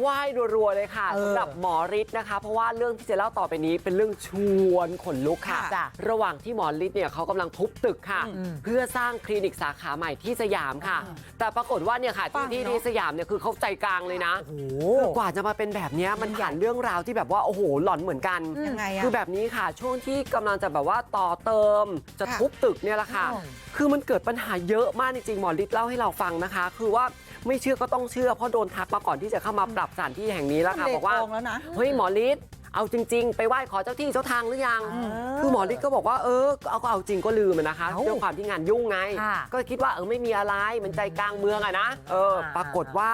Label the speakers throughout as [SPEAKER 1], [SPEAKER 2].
[SPEAKER 1] ไหว้รัวๆเลยค่ะ
[SPEAKER 2] เออ
[SPEAKER 1] สำหรับหมอฤทธิ์นะคะเพราะว่าเรื่องที่จะเล่าต่อไปนี้เป็นเรื่องชวนขนลุกค่ะ
[SPEAKER 2] ค่ะจ้ะ
[SPEAKER 1] ระหว่างที่หมอฤทธิ์เนี่ยเขากำลังทุบตึกค่ะ
[SPEAKER 2] อืม
[SPEAKER 1] เพื่อสร้างคลินิกสาขาใหม่ที่สยามค่ะ แต่ปรากฏว่าเนี่ยค่ะ
[SPEAKER 2] ปั
[SPEAKER 1] ที่
[SPEAKER 2] ง
[SPEAKER 1] ที่
[SPEAKER 2] เนอะ
[SPEAKER 1] ที่สยามเนี่ยคือเขาใจกลางเลยนะ
[SPEAKER 2] โอ้โห
[SPEAKER 1] คือกว่าจะมาเป็นแบบเนี้ยมันผ่านเรื่องราวที่แบบว่าโอ้โหหลอนเหมือนกัน
[SPEAKER 3] ยังไงอะ
[SPEAKER 1] คือแบบนี้ค่ะช่วงที่กำลังจะแบบว่าต่อเติม จะ
[SPEAKER 3] ค่ะ
[SPEAKER 1] ทุบตึกเนี่ยแหละค่ะ
[SPEAKER 2] อืม
[SPEAKER 1] คือมันเกิดปัญหาเยอะมากจริงๆหมอฤทธิ์เล่าให้เราฟังนะคะ คือว่า ไม่เชื่อก็ต้องเชื่อเพราะโดนทักมาก่อนที่จะเข้ามาปรับสถานที่แห่งนี้แล้วค่ะ
[SPEAKER 3] เด็
[SPEAKER 1] บอกว่า
[SPEAKER 3] โกงแล้วนะ
[SPEAKER 1] เฮ้ยหมอฤทธิ์เอาจริง ๆ ไปไหว้ขอเจ้าที่เจ้าทางหรือยัง
[SPEAKER 2] อืม
[SPEAKER 1] คือหมอฤทธิ์ก็บอกว่าเออเอาก็เอาจริงก็ลืมอะนะคะ
[SPEAKER 2] เอ้า
[SPEAKER 1] ด้วยความที่งานยุ่งไง
[SPEAKER 2] ค่ะ
[SPEAKER 1] ก็คิดว่าเออไม่มีอะไรมันใจกลางเมืองอะนะเออ
[SPEAKER 2] อ่า
[SPEAKER 1] ปรากฏว่า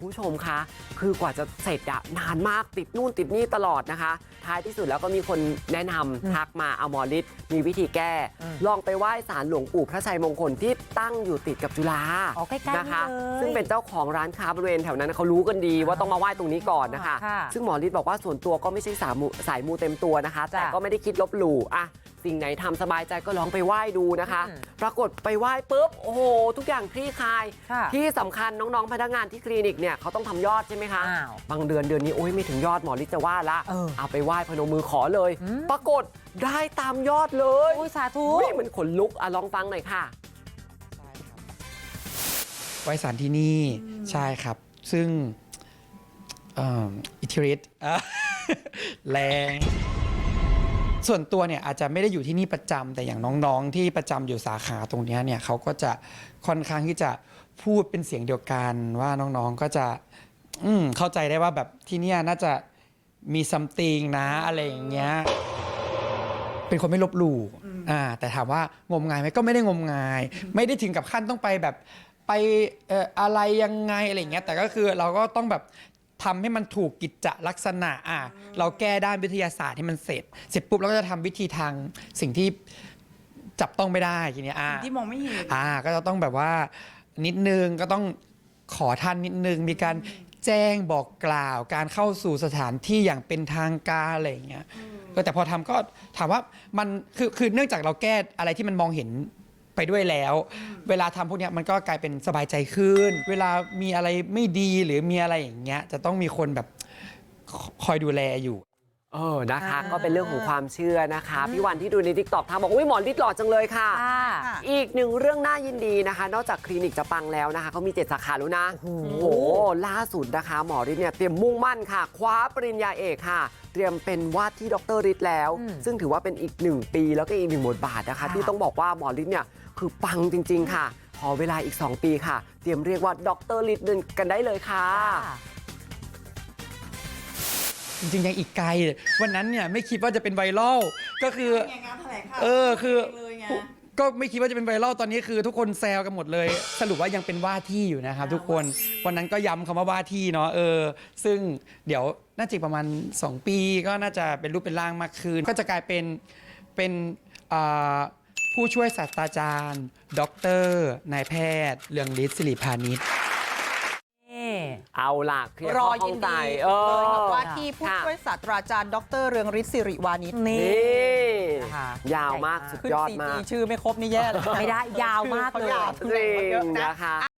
[SPEAKER 1] ผู้ชมคะคือกว่าจะเสร็จอะนานมากติดนู่นติดนี่ตลอดนะคะ ท้ายที่สุดแล้วก็มีคนแนะนำทักมาเอาหมอฤทธิ์มีวิธีแก้
[SPEAKER 2] อืม
[SPEAKER 1] ลองไปไหว้ศาลหลวงปู่พระชัยมงคลที่ตั้งอยู่ติดกับจุฬา
[SPEAKER 2] อ๋อใกล้ๆ
[SPEAKER 1] นะคะ
[SPEAKER 2] นี่เลย
[SPEAKER 1] ซึ่งเป็นเจ้าของร้านค้าบริเวณแถวนั้นเขารู้กันดีว่าต้องมาไหว้ตรงนี้ก่อนนะคะ
[SPEAKER 2] ค่ะ
[SPEAKER 1] ซึ่งหมอฤทธิ์บอกว่าส่วนตัวก็ไม่ใช่สายมูสายมูเต็มตัวนะคะ แต่
[SPEAKER 2] จ้ะ
[SPEAKER 1] ก็ไม่ได้คิดลบหลู่อะสิ่งไหนทำสบายใจก็ลองไปไหว้ดูนะคะ
[SPEAKER 2] อืม
[SPEAKER 1] ปรากฏไปไหว้ปุ๊บ โอ้โห ทุกอย่างคลี่คลาย
[SPEAKER 2] ค่ะ
[SPEAKER 1] ที่สำคัญน้องๆพนักงานที่คลินิกเนี่ยเขาต้องทำยอดใช่ไหมคะ
[SPEAKER 2] อ้าว
[SPEAKER 1] บางเดือนเดือนนี้โอ้ยไม่ถึงยอดหมอฤทธิ์จะว่าละ
[SPEAKER 2] เออ
[SPEAKER 1] เอาไปไหว้พนมมือขอเลย
[SPEAKER 2] อืม
[SPEAKER 1] ปรากฏได้ตามยอดเลย
[SPEAKER 2] อุ้ยสาธุ
[SPEAKER 1] อุ้ยมันขนลุกอะลองฟังหน่อยค่ะ
[SPEAKER 4] ไว้สารที่นี่ใช่ครับ ซึ่งเอิ่มอิทธิฤทธิ์อะแรง ส่วนตัวเนี่ยอาจจะไม่ได้อยู่ที่นี่ประจำแต่อย่างน้องๆ ที่ประจำอยู่สาขาตรงนี้เนี่ยเขาก็จะค่อนข้างที่จะพูดเป็นเสียงเดียวกันว่าน้องๆก็จะอืเข้าใจได้ว่าแบบที่นี่น่าจะมีซัมติงนะอะไรอย่างเงี้ยเป็นคนไม่ลบหลู่อ่าแต่ถามว่างมงายไหมก็ไม่ได้งมงาย ไม่ได้ถึงกับขั้นต้องไปแบบไปเอ่ออะไรยังไงอะไรอย่างเงี้ยแต่ก็คือเราก็ต้องแบบ ทำให้มันถูกกิจจลักษณะอะเราแก้ด้านวิทยาศาสตร์ให้มันเสร็จ เสร็จปุ๊บเราก็จะทำวิธีทางสิ่งที่จับต้องไม่ได้ทีเนี้ยอ่า
[SPEAKER 3] ที่มองไม่เห็น
[SPEAKER 4] อ่าก็จะต้องแบบว่านิดนึงก็ต้องขอท่านนิดนึง มีการแจ้งบอกกล่าวการเข้าสู่สถานที่อย่างเป็นทางการอะไรอย่างเงี้ยก็แต่พอทำก็ถามว่ามันคือคือเนื่องจากเราแก้อะไรที่มันมองเห็น ไปด้วยแล้ว เวลาทำพวกเนี้ยมันก็กลายเป็นสบายใจขึ้น เวลามีอะไรไม่ดีหรือมีอะไรอย่างเงี้ยจะต้องมีคนแบบคอยดูแลอยู่
[SPEAKER 1] เออนะคะ
[SPEAKER 2] อ่า
[SPEAKER 1] ก็เป็นเรื่องของความเชื่อนะคะพี่วันที่ดูในทิกตอกทางบอกอุ้ยหมอฤทธิ์หล่อจังเลยค่ะ
[SPEAKER 2] ค่ะ
[SPEAKER 3] ค่ะ
[SPEAKER 1] อีกหนึ่งเรื่องน่ายินดีนะคะ นอกจากคลินิกจะปังแล้วนะคะเขามีเจ็ดสาขาแล้วนะ
[SPEAKER 2] โอ้
[SPEAKER 1] โอ้
[SPEAKER 2] โห
[SPEAKER 1] โหล่าสุดนะคะ หมอฤทธิ์เนี่ยเตรียมมุ่งมั่นค่ะ คว้าปริญญาเอกค่ะ เตรียมเป็นวาดที่ดรฤทธิ์แล้ว
[SPEAKER 2] อืม
[SPEAKER 1] ซึ่งถือว่าเป็นอีกหนึ่งปีแล้วก็อีกหนึ่งบทบาทนะคะ
[SPEAKER 2] ค่ะ
[SPEAKER 1] ที่ต้องบอกว่าหมอฤทธิ์เนี่ยคือปังจริง ๆ ค่ะ ขอเวลาอีก 2 ปีค่ะ เตรียมเรียกว่าดรฤทธิ์กันได้เลยค่ะ
[SPEAKER 4] จริงๆยังอีกไกล วันนั้นเนี่ยไม่คิดว่าจะเป็นไวรัลก็คือ
[SPEAKER 3] งานแถลงข่าว
[SPEAKER 4] เออคือ
[SPEAKER 3] เลยไง
[SPEAKER 4] ก็ไม่คิดว่าจะเป็นไวรัลตอนนี้คือทุกคนแซวกันหมดเลย สรุปว่ายังเป็นว่าที่อยู่นะครับทุกคนวันนั้นก็ย้ำคำว่าว่าที่เนาะเออ ซึ่งเดี๋ยวน่าจะอีกประมาณ 2 ปีก็น่าจะเป็นรูปเป็นร่างมากขึ้นก็จะกลายเป็นเป็นอ่าผู้ช่วยศาสตราจารย์ด็อกเตอร์นายแพทย์เรืองฤทธิ์สิริพานิช
[SPEAKER 2] นี่
[SPEAKER 1] เอาล่ะเคลียร์
[SPEAKER 3] ร
[SPEAKER 1] ข้
[SPEAKER 3] อ
[SPEAKER 1] อข้
[SPEAKER 3] ยิ
[SPEAKER 1] อง
[SPEAKER 3] น
[SPEAKER 1] ใจ
[SPEAKER 3] ดี
[SPEAKER 1] เอ
[SPEAKER 3] เลย
[SPEAKER 1] อ
[SPEAKER 3] ค่ะว่าที่ผู้
[SPEAKER 1] ค่ะ
[SPEAKER 3] ช่วยศาสตราจารย์ดรเรืองฤทธิ์สิริวานิช
[SPEAKER 2] นี่
[SPEAKER 1] นี่
[SPEAKER 2] นะคะ
[SPEAKER 1] ยาวมากสุด
[SPEAKER 3] ขึ้น
[SPEAKER 1] ยอด
[SPEAKER 3] ซี
[SPEAKER 1] มา
[SPEAKER 3] จี
[SPEAKER 1] ก
[SPEAKER 3] ชื่อไม่ครบนี่แย่เลย
[SPEAKER 2] ไม่ได้ยาวมากเลย
[SPEAKER 3] ชื่อเขายาว
[SPEAKER 1] จริงนะคะ